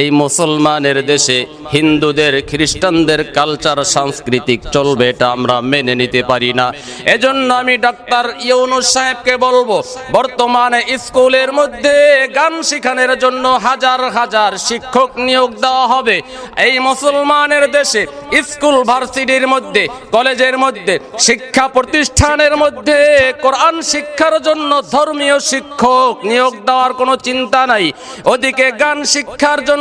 এই মুসলমানের দেশে হিন্দুদের, খ্রিস্টানদের কালচার সাংস্কৃতিক চলবে এটা আমরা মেনে নিতে পারি না। এজন্য আমি ডাক্তার ইউনুস সাহেবকে বলব, বর্তমানে স্কুলের মধ্যে গান শেখানোর জন্য হাজার হাজার শিক্ষক নিয়োগ দেওয়া হবে। এই মুসলমানের দেশে স্কুল ভার্সিটির মধ্যে, কলেজের মধ্যে, শিক্ষা প্রতিষ্ঠানের মধ্যে কোরআন শিক্ষার জন্য ধর্মীয় শিক্ষক নিয়োগ দেওয়ার কোনো চিন্তা নাই। ওদিকে গান শিক্ষার জন্য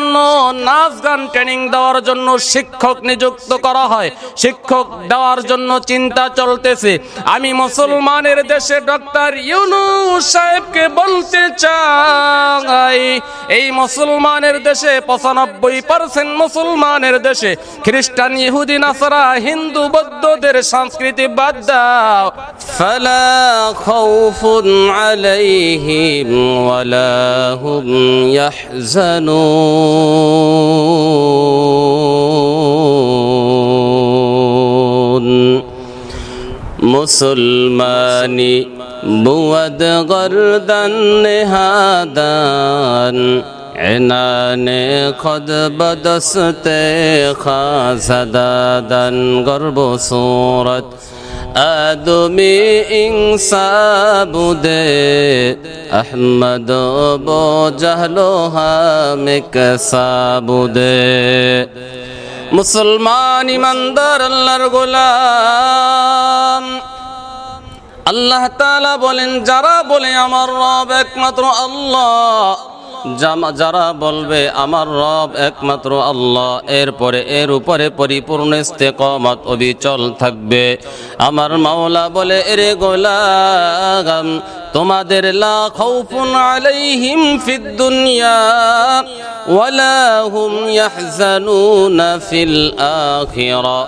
নাচ গান ট্রেনিং দেওয়ার জন্য শিক্ষক নিযুক্ত করা হয়। শিক্ষক দেওয়ার জন্য চিন্তা চলতেছে। আমি মুসলমানের দেশে ডক্টর ইউনু সাহেবকে বলতে চাই, এই মুসলমানের দেশে, পঁচানব্বই পার্সেন্ট মুসলমানের দেশে খ্রিস্টান, ইহুদি, নাসারা, হিন্দু, বৌদ্ধদের সংস্কৃতি বাদ দাও। ফালা মুসলমানি বুয়দ গরদন নেহাদান এনানে খদ বদসতে খাজদাদন গর্ব সুরত আদমি ইনসাবুদে আহমদ বো জাহলো হামিক সাবুদে মুসলমান ইমানদার আল্লাহর গোলাম। আল্লাহ তাআলা বলেন, যারা বলে আমার রব একমাত্র আল্লাহ যারা বলবে, আমার রব একমাত্র আল্লাহ, এরপরে এর উপরে পরিপূর্ণ ইস্তেকমত অবিচল থাকবে। আমার মাওলা বলে, এরে গোলাম, তোমাদের লা খাউফুন আলাইহিম ফিদ দুনিয়া, ওয়ালা হুম ইয়াহজানুনা ফিল আখিরা।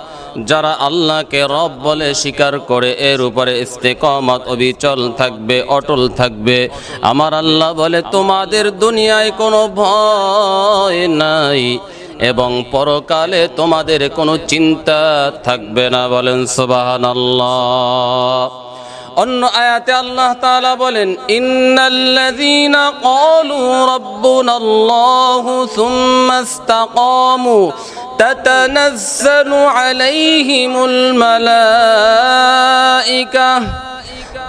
যারা আল্লাহকে রব বলে স্বীকার করে, এর উপরে ইস্তেকমত অবিচল থাকবে, অটল থাকবে। আমার আল্লাহ বলে, তোমাদের দুনিয়ায় কোনো ভয় নাই এবং পরকালে তোমাদের কোনো চিন্তা থাকবে না। বলেন সুবাহান আল্লাহ অন্য আয়াতে আল্লাহ তাআলা বলেন, ইন্নাল্লাযীনা ক্বালু রাব্বুনাল্লাহু সুম্মা ইসতাকামু تتنزل عليهم الملائكة.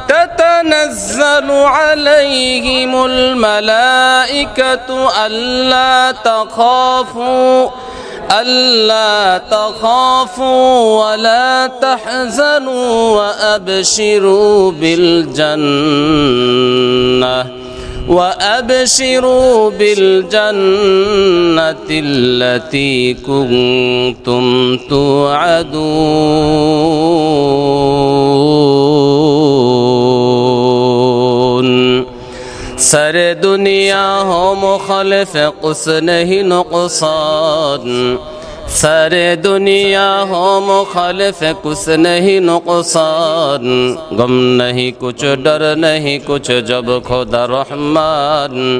تتنزل عليهم الملائكة ألا تخافوا ألا تخافوا ولا تحزنوا وأبشروا بالجنة. وأبشروا بالجنة التي كنتم توعدون سر دنیا ہو مخالف قس نقصان سارے دنیا ہو مخالف کچھ نہیں نقصان غم نہیں کچھ ڈر نہیں کچھ جب خدا رحمان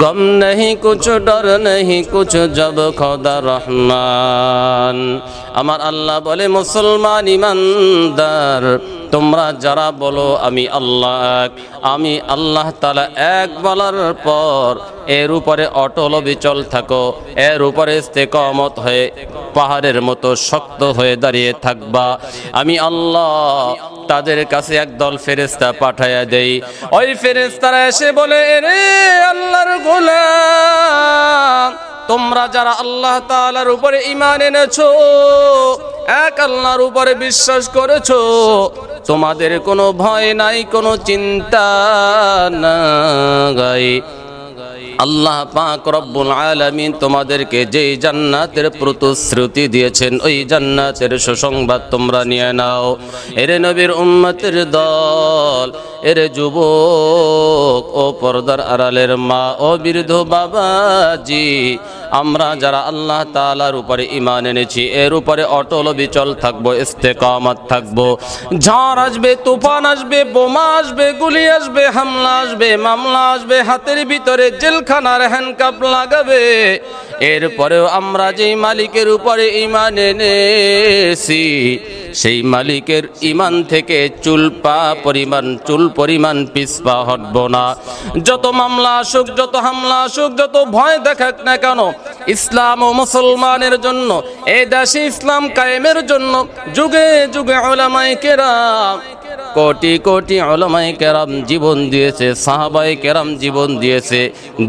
غم نہیں کچھ ڈر نہیں کچھ جب خدا رحمان امر اللہ بولے مسلمان ایماندار তোমরা যারা বলো আমি আল্লাহ আমি আল্লাহ তালা এক বলার পর এর উপরে অটল বিচল থাকো, এর উপরে ইস্তেকমত হয়ে পাহাড়ের মতো শক্ত হয়ে দাঁড়িয়ে থাকবা। আমি আল্লাহ তাদের কাছে একদল ফেরেস্তা পাঠাইয়া দেই। ওই ফেরেস্তারা এসে বলে রে আল্লাহর গোলাম! তোমরা যারা আল্লাহ তাআলার উপরে ইমান এনেছো, এক আল্লাহর উপরে বিশ্বাস করেছ, তোমাদের কোনো ভয় নাই, কোনো চিন্তা নাই। আল্লাহ পাক রব্বুল আলামিন তোমাদেরকে যেই জান্নাতের প্রতিশ্রুতি দিয়েছেন, ওই জান্নাতের সুসংবাদ তোমরা নিয়ে নাও। এরে নবীর উম্মতের দল এরে যুবক, ও পর্দার আড়ালের মা, ও বৃদ্ধ বাবাজি, আমরা যারা আল্লাহ তালার উপরে ইমান এনেছি, এর উপরে অটল বিচল থাকব, ইস্তেকামত থাকব। ঝড় আসবে, তুফান আসবে, বোমা আসবে, গুলি আসবে, হামলা আসবে, মামলা আসবে, হাতের ভিতরে জেলখানার হ্যান্ডকাপ লাগাবে। এরপরেও আমরা যেই মালিকের উপরে ঈমান এনেছি সেই মালিকের ইমান থেকে চুল পা পরিমাণ, চুল পরিমাণ পিসপা হটব না। যত মামলা আসুক, যত হামলা আসুক, যত ভয় দেখাক না কেন, ইসলাম ও মুসলমানের জন্য, এ দেশে ইসলাম কায়েমের জন্য, যুগে যুগে ওলামাই কেরাম কোটি কোটি ওলামাই কেরাম জীবন দিয়েছে সাহাবাই কেরাম জীবন দিয়েছে।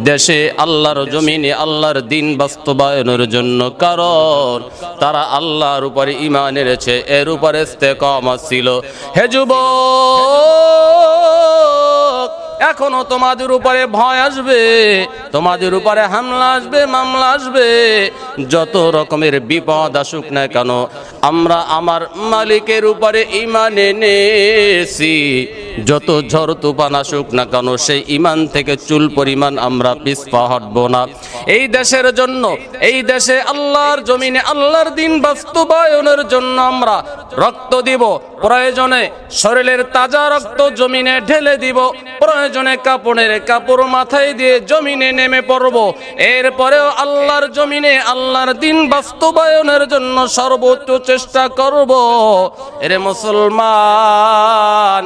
দেশে আল্লাহর জমিনে আল্লাহর দিন বাস্তবায়নের জন্য কারণ তারা আল্লাহর উপরে ইমান এনেছে, এর উপরে ইস্তেকামত ছিল। হে যুবক, এখনও তোমাদের উপরে ভয় আসবে, তোমাদের উপরে হামলা আসবে, মামলা আসবে। যত রকমের বিপদ আসুক না কেন আমরা আমার মালিকের উপরে ইমান এনেছি। যত ঝড় তুফান আসুক না কেন, সেই ইমান থেকে চুল পরিমাণ আমরা পিছপা হটবো না। এই দেশের জন্য, এই দেশে আল্লাহর জমিনে, আল্লাহর দিন বাস্তবায়নের জন্য আমরা রক্ত দিব, প্রয়োজনে শরীরের তাজা রক্ত জমিনে ঢেলে দিব, প্রয়োজনে কাপড়ের কাপড় মাথায় দিয়ে জমিনে নেমে পড়ব। এরপরেও আল্লাহর জমিনে, আল্লাহর দিন বাস্তবায়নের জন্য সর্বোচ্চ চেষ্টা করব। এরে মুসলমান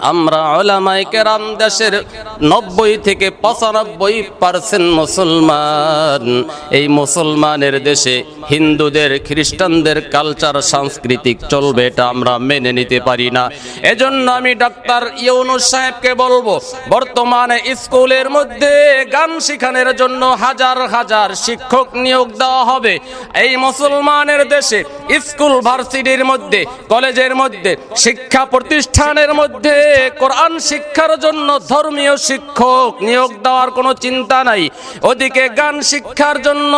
আমরা ওলামাই কেরাম দেশের নব্বই থেকে পঁচানব্বই পার্সেন্ট মুসলমান। এই মুসলমানের দেশে হিন্দুদের, খ্রিস্টানদের কালচার সাংস্কৃতিক চলবে এটা আমরা মেনে নিতে পারি না। এজন্য আমি ডাক্তার ইউনুস সাহেবকে বলব, বর্তমানে স্কুলের মধ্যে গান শেখানোর জন্য হাজার হাজার শিক্ষক নিয়োগ দেওয়া হবে। এই মুসলমানের দেশে স্কুল ভার্সিটির মধ্যে, কলেজের মধ্যে, শিক্ষা প্রতিষ্ঠানের মধ্যে কোরআন শিক্ষার জন্য ধর্মীয় শিক্ষক নিয়োগ দেওয়ার কোনো চিন্তা নাই। ওদিকে গান শিক্ষার জন্য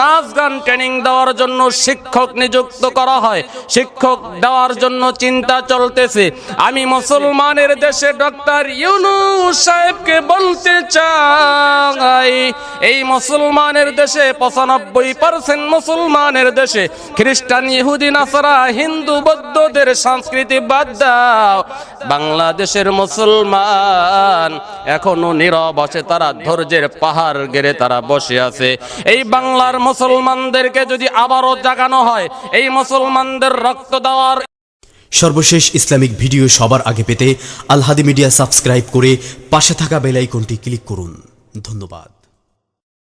নাচ গান ট্রেনিং দেওয়ার জন্য শিক্ষক নিযুক্ত করা হয়। শিক্ষক দেওয়ার জন্য চিন্তা চলতেছে। আমি মুসলমানের দেশে ডক্টর ইউনু সাহেবকে বলতে চাই, এই মুসলমানের দেশে, পঁচানব্বই পার্সেন্ট মুসলমানের দেশে খ্রিস্টান, ইহুদি, নাসারা, হিন্দু, বৌদ্ধদের সংস্কৃতি বাদ দাও। বাংলাদেশের মুসলমান এখনও নীরব আছে, তারা ধৈর্যের পাহাড় গেড়ে তারা বসে আছে। এই বাংলার মুসলমানদেরকে যদি আবারও জাগানো হয়, এই মুসলমানদের রক্ত দেওয়ার সর্বশেষ ইসলামিক ভিডিও সবার আগে পেতে আলহাদি মিডিয়া সাবস্ক্রাইব করে পাশে থাকা বেলাইকনটি ক্লিক করুন। ধন্যবাদ।